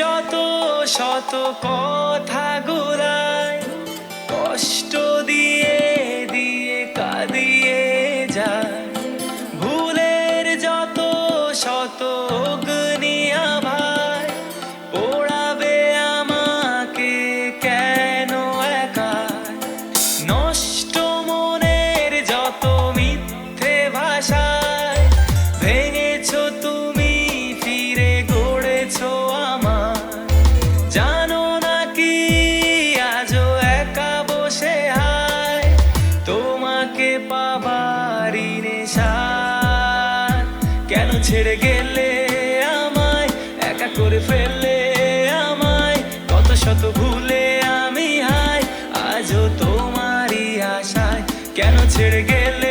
যত শত কথা গোড়ায় কষ্ট দিয়ে তোমারই আশায় কেন ছেড়ে গেলে?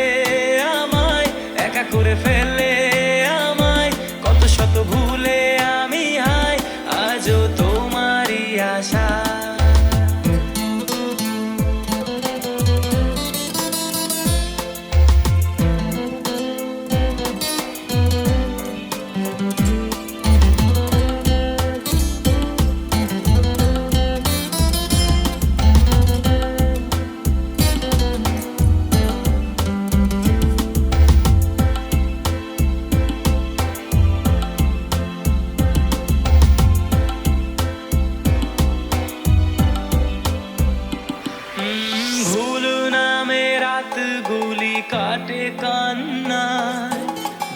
কাটে কান্না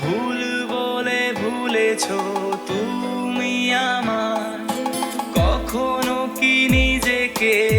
ভুল বলে ভুলেছ তুমি আমার কখনো কি নিজেকে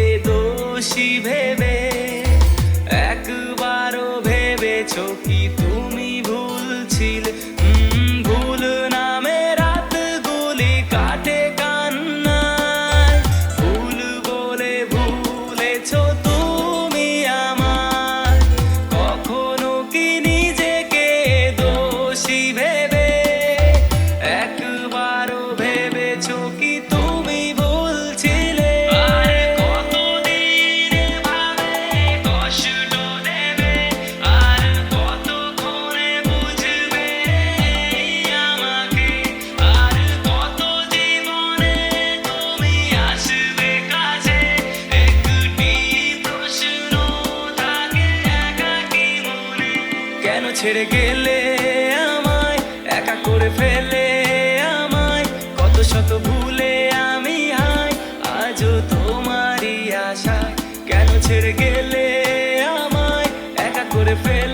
ছেড়ে গেলে আমায়, একা করে ফেলে আমায়, কত শত ভুলে আমি হাই, আজও তোমারই আশা কেন ছেড়ে গেলে আমায়, একা করে ফেলে